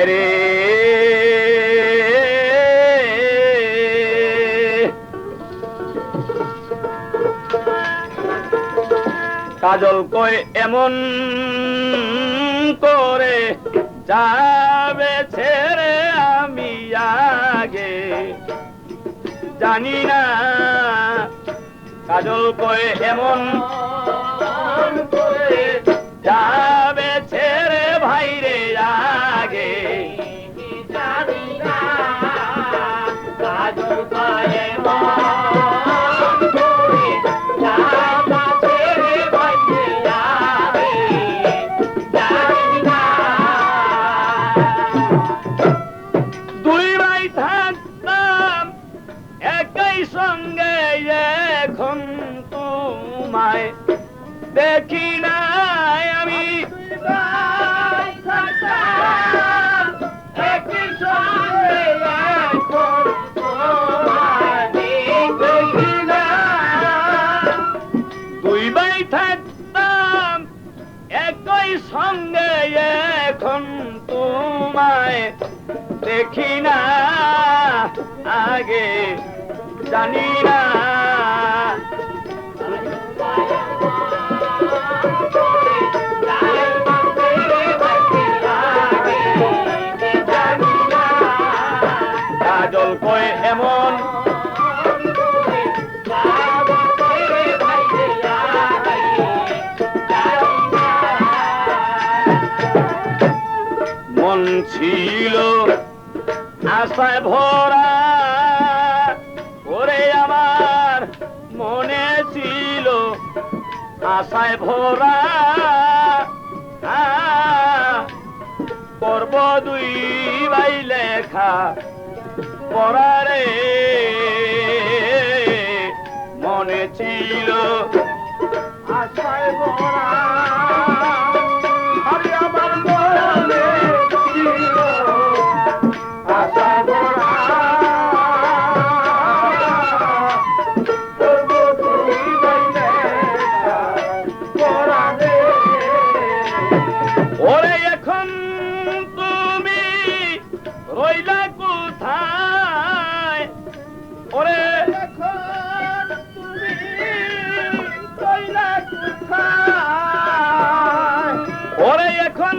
হায়রে কাজল কই এমন করে যাবে ছেড়ে আমি আগে। জানি না। কাজল কই এমন করে যাবে দেখি না আগে জানি না। ছিল। আশায় ভরা ওরে আমার মনে ছিল। আশায় ভরা আ, করব দুই ভাই লেখা পড়ারে মনে ছিল। আশায় ভরা রইলা কোথায়? ওরে। ওরে, এখন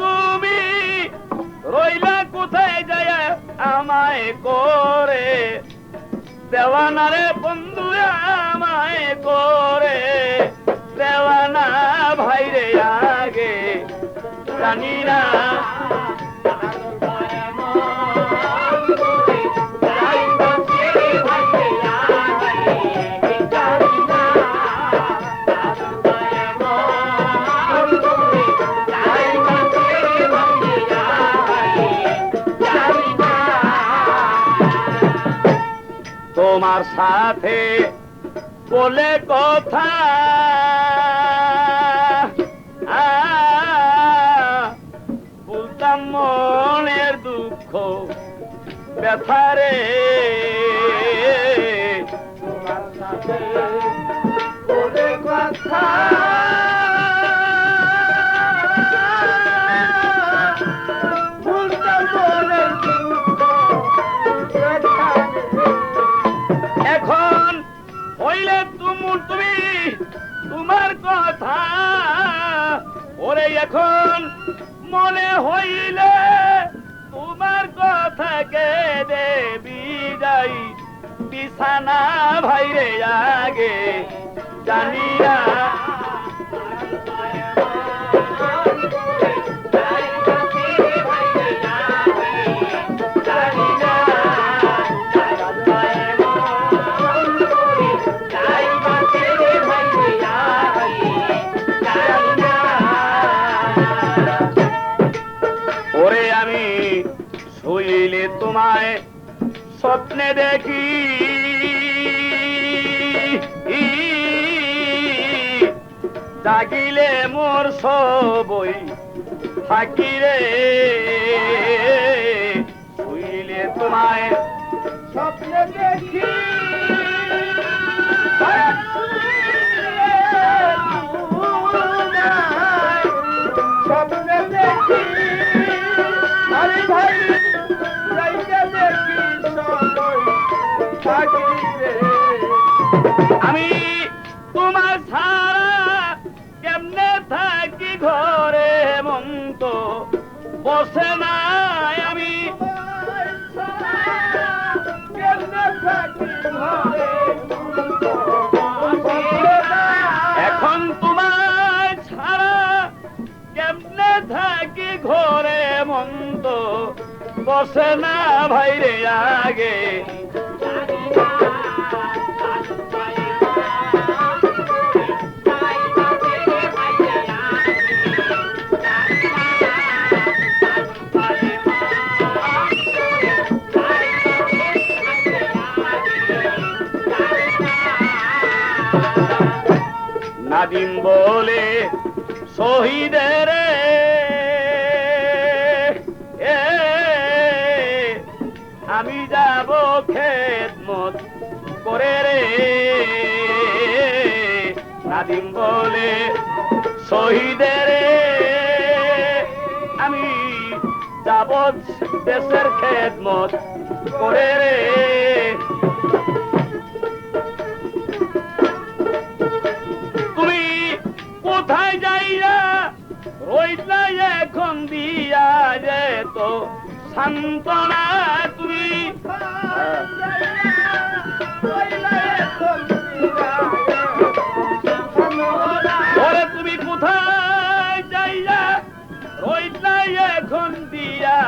তুমি রইলা কোথায় যায় আমায় করে? দেওয়ানা রে বন্ধু আমায় করে। দেওয়ানা ভাইরে আগে জানি না। তোমার সাথে বলে কথা। বলতাম মনের দুঃখ ব্যথারে তোমার সাথে বলে কথা। তোমার কথা। ওরে এখন মনে হইলে তোমার কথা কে দেবি যাই বিছানা ভাইরে আগে জানিয়া তোমায় স্বপ্নে দেখি। জাগিলে মোর সবই থাকি রে। শুইলে তোমায় স্বপ্নে দেখি। আমি তোমার ছাড়া কেমনে থাকি ঘরে মন্ত বসে নাই আমি। এখন তোমার ছাড়া কেমনে থাকি ঘরে মন্ত বসে না ভাইরে আগে। নাদিম বলে শহীদের আমি যাব খেদমত করে রে। নাদিম বলে শহীদের আমি যাব দেশের খেদমত করে রে। রইলা এখন দিয়া যে তো। সান্ত্বনা তুমি ওরে তুমি কোথায় যাইয়া? রইলা এখন দিয়া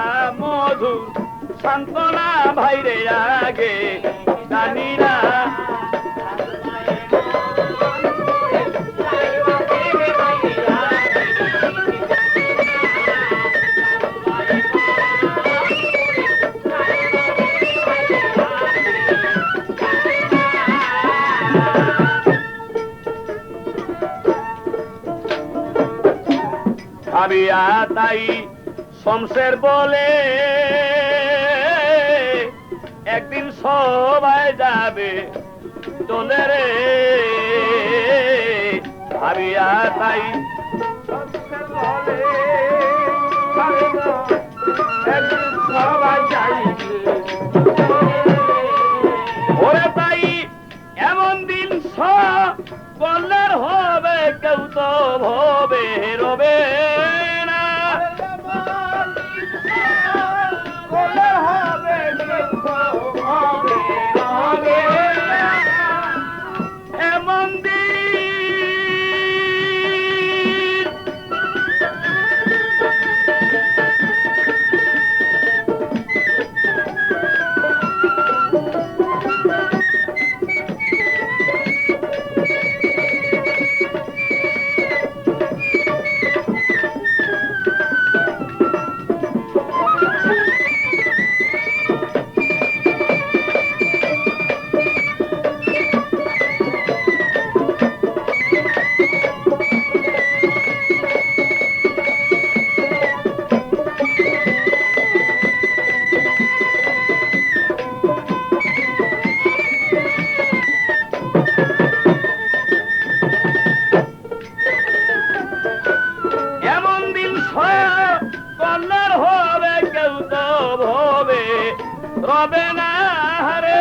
মধু। সান্ত্বনা ভাইরে আগে জানি না আমি তাই শমশের বলে একদিন সবাই যাবে চলে রে। আমি তাই সবাই যাইবে রবে না হারে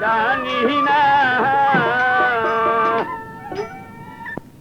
دعني هنا.